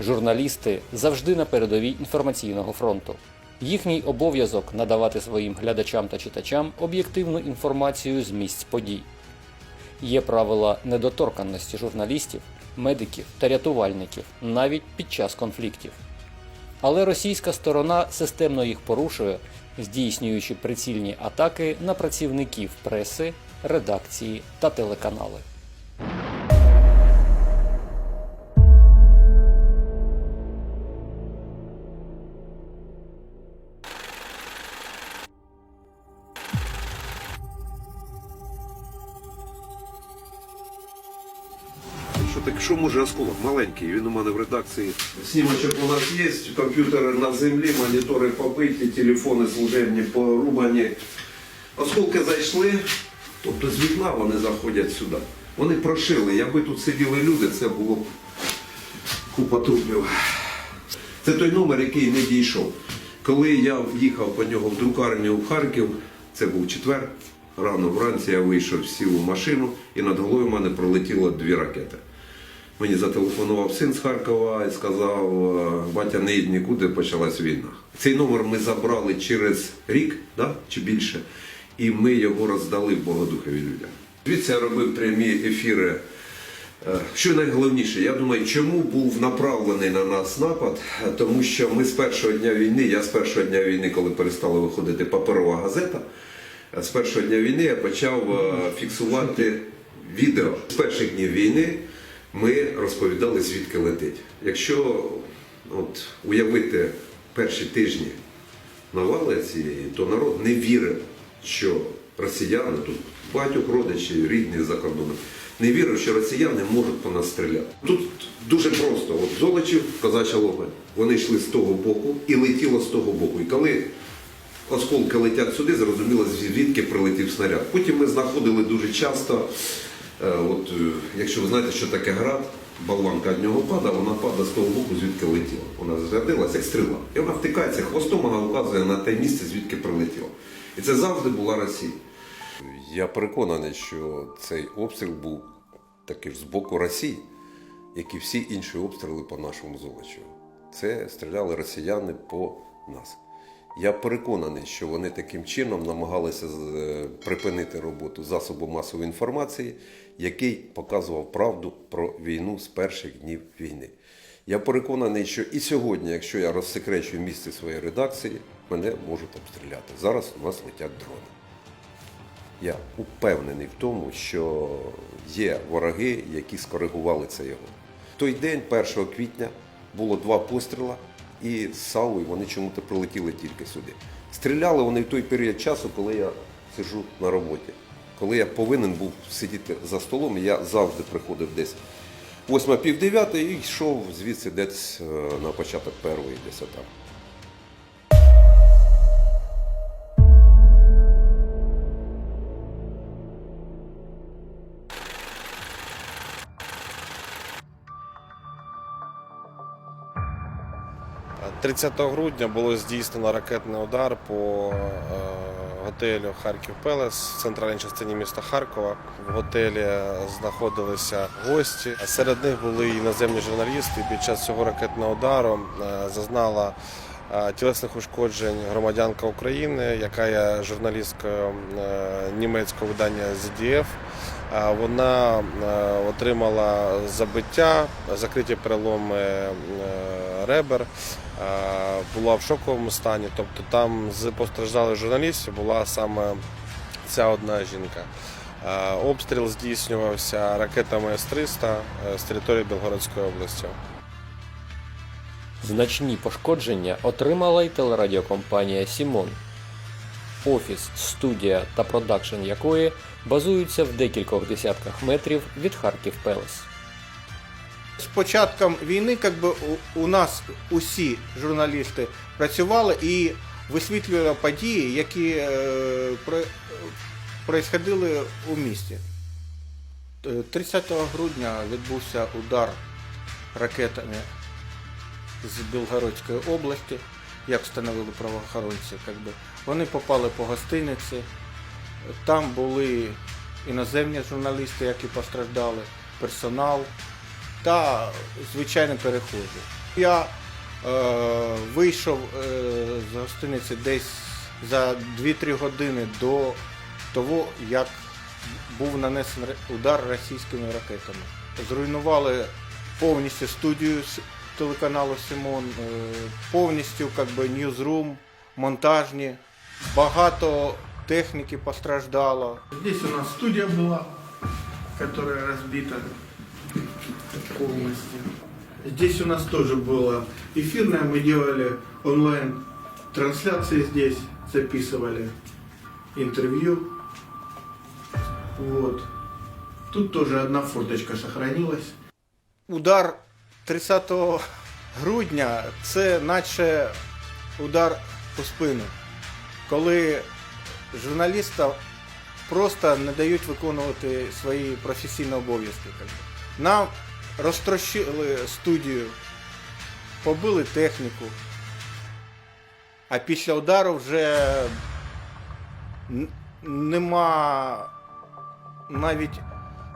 Журналісти завжди на передовій інформаційного фронту. Їхній обов'язок надавати своїм глядачам та читачам об'єктивну інформацію з місць подій. Є правила недоторканності журналістів, медиків та рятувальників навіть під час конфліктів. Але російська сторона системно їх порушує, здійснюючи прицільні атаки на працівників преси, редакції та телеканали. Що так, що може осколок? Маленький, він у мене в редакції. Снімочок у нас є, комп'ютери на землі, монітори побиті, телефони служебні порубані. Осколки зайшли, тобто з вікна вони заходять сюди. Вони прошили. Якби тут сиділи люди, це було б купа трупів. Це той номер, який не дійшов. Коли я їхав по нього в друкарню в Харків, це був четвер. Рано вранці я вийшов, сів у машину і над головою в мене пролетіло дві ракети. Мені зателефонував син з Харкова і сказав, «Е, батя не їдь нікуди, почалась війна. Цей номер ми забрали через рік да, чи більше, і ми його роздали в Богодухові людям. Звідси я робив прямі ефіри. Е, Що найголовніше, я думаю, чому був направлений на нас напад? Тому що ми з першого дня війни, я з першого дня війни, коли перестала виходити паперова газета, з першого дня війни я почав е, фіксувати відео. З перших днів війни ми розповідали, звідки летить. Якщо от, уявити перші тижні навали цієї, то народ не вірив, що росіяни тут багатьох родичів, рідних за кордоном, не вірив, що росіяни можуть по нас стріляти. Тут дуже просто. От Золочів, Козача Логань, вони йшли з того боку і летіло з того боку. І коли осколки летять сюди, зрозуміло, звідки прилетів снаряд. Потім ми знаходили дуже часто, от, е, якщо ви знаєте, що таке град, болванка від нього падає, вона падає з того боку, звідки летіла. Вона зарядилася як стріла. І вона втикається, хвостом вона вказує на те місце, звідки прилетіла. І це завжди була Росія. Я переконаний, що цей обстріл був таки ж з боку Росії, як і всі інші обстріли по нашому Золочеву. Це стріляли росіяни по нас. Я переконаний, що вони таким чином намагалися е, припинити роботу засобу масової інформації, який показував правду про війну з перших днів війни. Я переконаний, що і сьогодні, якщо я розсекречую місце своєї редакції, мене можуть обстріляти. Зараз у нас летять дрони. Я упевнений в тому, що є вороги, які скоригували це його. В той день, 1 квітня, було два постріла, і САУ вони чому-то прилетіли тільки сюди. Стріляли вони в той період часу, коли я сиджу на роботі. Коли я повинен був сидіти за столом, я завжди приходив десь восьма пів дев'ятої і йшов звідси десь е, на початок першої, десь 30 грудня було здійснено ракетний удар по е, готелю Харків Пелес в центральній частині міста Харкова. В готелі знаходилися гості. Серед них були іноземні журналісти. Під час цього ракетного удару е, зазнала е, тілесних ушкоджень громадянка України, яка є журналісткою німецького видання ZDF. Вона отримала забиття, закриті переломи ребер, е, була в шоковому стані. Тобто там з постраждалих журналістів була саме ця одна жінка. Е, Обстріл здійснювався ракетами С-300 е, з території Білгородської області. Значні пошкодження отримала й телерадіокомпанія Сімон, офіс, студія та продакшн якої базуються в декількох десятках метрів від Харків Пелес. З початком війни как би, у, нас усі журналісти працювали і висвітлювали події, які е, у місті. Е, 30 грудня відбувся удар ракетами з Білгородської області, як встановили правоохоронці. Как би. Вони попали по гостиниці. Там були іноземні журналісти, які постраждали, персонал та звичайні перехожі. Я е, вийшов е, з гостиниці десь за 2-3 години до того, як був нанесений удар російськими ракетами. Зруйнували повністю студію телеканалу Симон, е, повністю би, ньюзрум, монтажні. Багато техніки постраждало. Здесь у нас студия была, которая разбита полностью. Здесь у нас тоже было эфирное, мы делали онлайн трансляции здесь, записывали интервью. Вот. Тут тоже одна форточка сохранилась. Удар 30 грудня це наче удар у спину, коли журналістам просто не дають виконувати свої професійні обов'язки. Нам розтрощили студію, побили техніку, а після удару вже нема навіть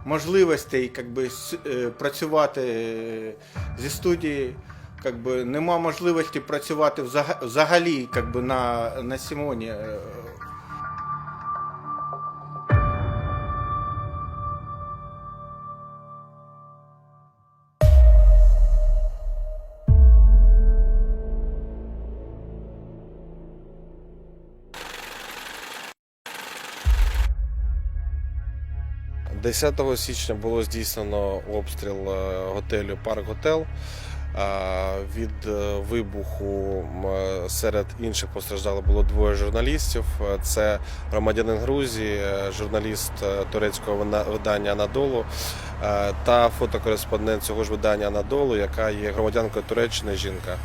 можливостей как би, с- е, працювати е, зі студії. Как би, нема можливості працювати взага- взагалі как би, на, на Сімоні. 10 січня було здійснено обстріл е, готелю Парк Готел. А, Від е, вибуху м, е, серед інших постраждалих було двоє журналістів. Е, Це громадянин Грузії, е, журналіст е, турецького вина- видання Анадолу е, та фотокореспондент цього ж видання Анадолу, яка є громадянкою Туреччини жінка.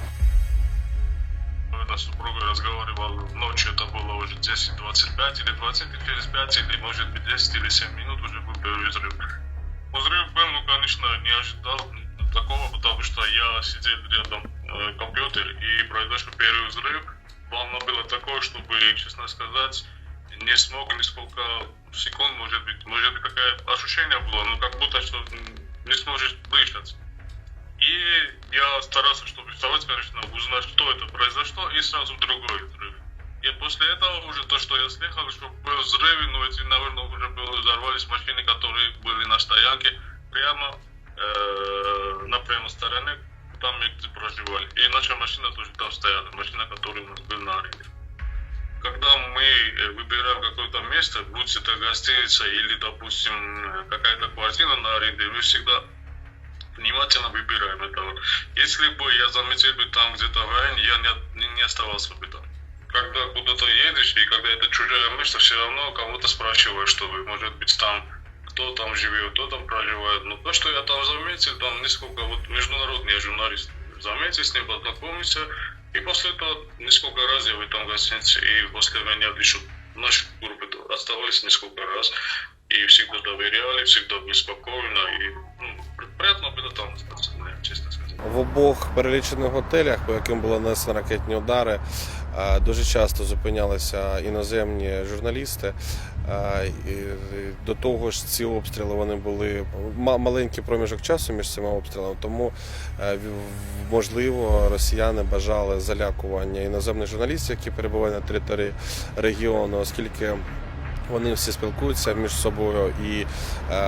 Когда с супругой разговаривал ночью, это было уже 10.25 или 20 через 5, или может быть 10 или 7 минут уже был Первый взрыв. Взрыв был, ну, конечно, не ожидал такого, потому что я сидел рядом э, компьютер и произошел первый взрыв. Волна была такой, чтобы, честно сказать, не смог несколько секунд, может быть, может быть, какое ощущение было, ну, как будто, что не сможешь дышать. И я старался, чтобы вставать, конечно, узнать, что это произошло, и сразу другой взрыв. И после этого уже то, что я слышал, что был взрыв, ну эти, наверное, уже было, взорвались машины, которые были на стоянке прямо э, на прямой стороне, там где проживали. И наша машина тоже там стояла, машина, которая у нас была на аренде. Когда мы э, выбираем какое-то место, будь это гостиница или, допустим, какая-то квартира на аренде, мы всегда внимательно выбираем это. Если бы я заметил бы там где-то в я не, не оставался бы там. Когда куда-то едешь, и когда это чужое место, все равно кого-то спрашиваешь, что вы, может быть, там, кто там живет, кто там проживает. Но то, что я там заметил, там несколько, вот международный я журналист, заметил, с ним познакомился, и после этого несколько раз я в этом гостинице, и после меня еще наши группы оставались несколько раз, и всегда доверяли, всегда были спокойно, и ну, приятно было там остаться, да, честно сказать. В обох перелічених готелях, по яким були нанесені ракетні удари, е, дуже часто зупинялися іноземні журналісти. До того ж, ці обстріли вони були ма- маленький проміжок часу між цими обстрілами, тому е, можливо росіяни бажали залякування іноземних журналістів, які перебувають на території регіону, оскільки вони всі спілкуються між собою, і е,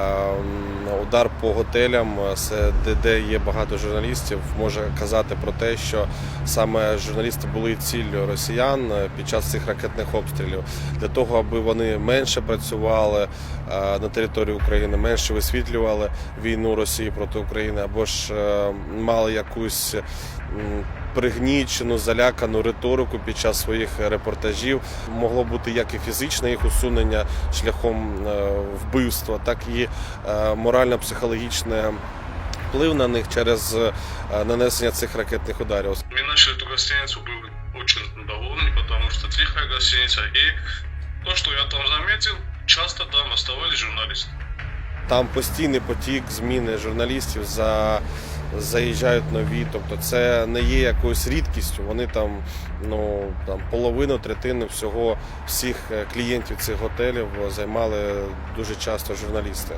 удар по готелям, е, де, де є багато журналістів, може казати про те, що саме журналісти були ціллю росіян е, під час цих ракетних обстрілів. Для того, аби вони менше працювали е, на території України, менше висвітлювали війну Росії проти України, або ж е, мали якусь пригнічену, залякану риторику під час своїх репортажів. Могло бути як і фізичне їх усунення шляхом е, вбивства, так і е, морально-психологічне вплив на них через е, нанесення цих ракетних ударів. Мы начали эту гостиницу, были очень довольны, потому что тихая гостиница, и то, что я там заметил, часто там оставались журналисты. Там постійний потік зміни журналістів за заїжджають нові. Тобто це не є якоюсь рідкістю. Вони там ну там половину, третину всього всіх е, клієнтів цих готелів займали дуже часто журналісти.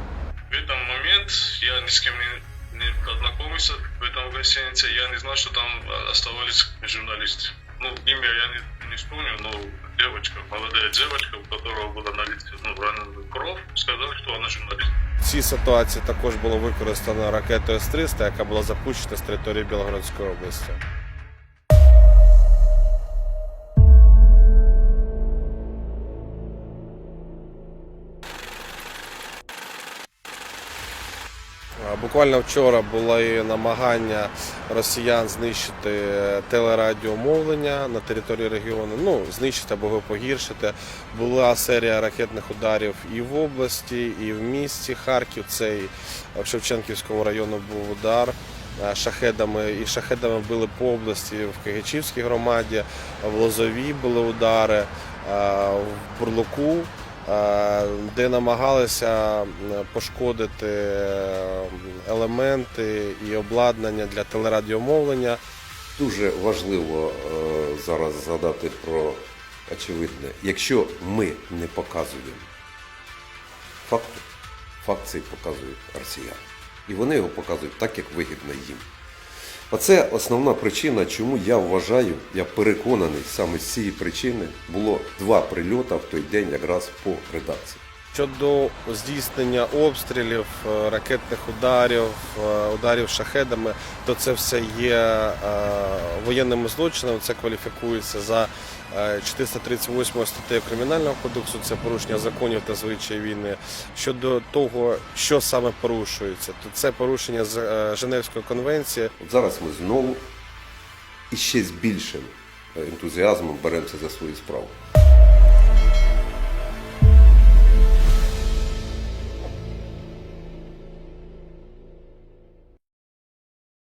В этот момент я ни с кем не, не познакомился в этом гостинице. Я не знал, что там э, оставались журналисты. Ну, имя я не, не вспомню, но девочка, молодая девочка, у которого была на лице ну, сказав, що вона журналіст. В цій ситуації також було використано ракету С-300, яка була запущена з території Білогородської області. Буквально вчора було і намагання росіян знищити телерадіомовлення на території регіону. Ну, знищити або погіршити. Була серія ракетних ударів і в області, і в місті Харків. Цей в Шевченківському району був удар. е, Шахедами і шахедами били по області в Кигичівській громаді, в Лозовій були удари, е, в Бурлуку е, де намагалися пошкодити е, елементи і обладнання для телерадіомовлення. Дуже важливо е, зараз згадати про очевидне. Якщо ми не показуємо факт, факт цей показують росіяни. І вони його показують так, як вигідно їм. Оце основна причина, чому я вважаю, я переконаний, саме з цієї причини було два прильоти в той день якраз по редакції. Щодо здійснення обстрілів, е, ракетних ударів, е, ударів шахедами, то це все є е, воєнними злочинами. Це кваліфікується за е, 438 статтею Кримінального кодексу. Це порушення законів та звичаї війни. Щодо того, що саме порушується, то це порушення з Женевської конвенції. Зараз ми знову і ще з більшим ентузіазмом беремося за свою справу.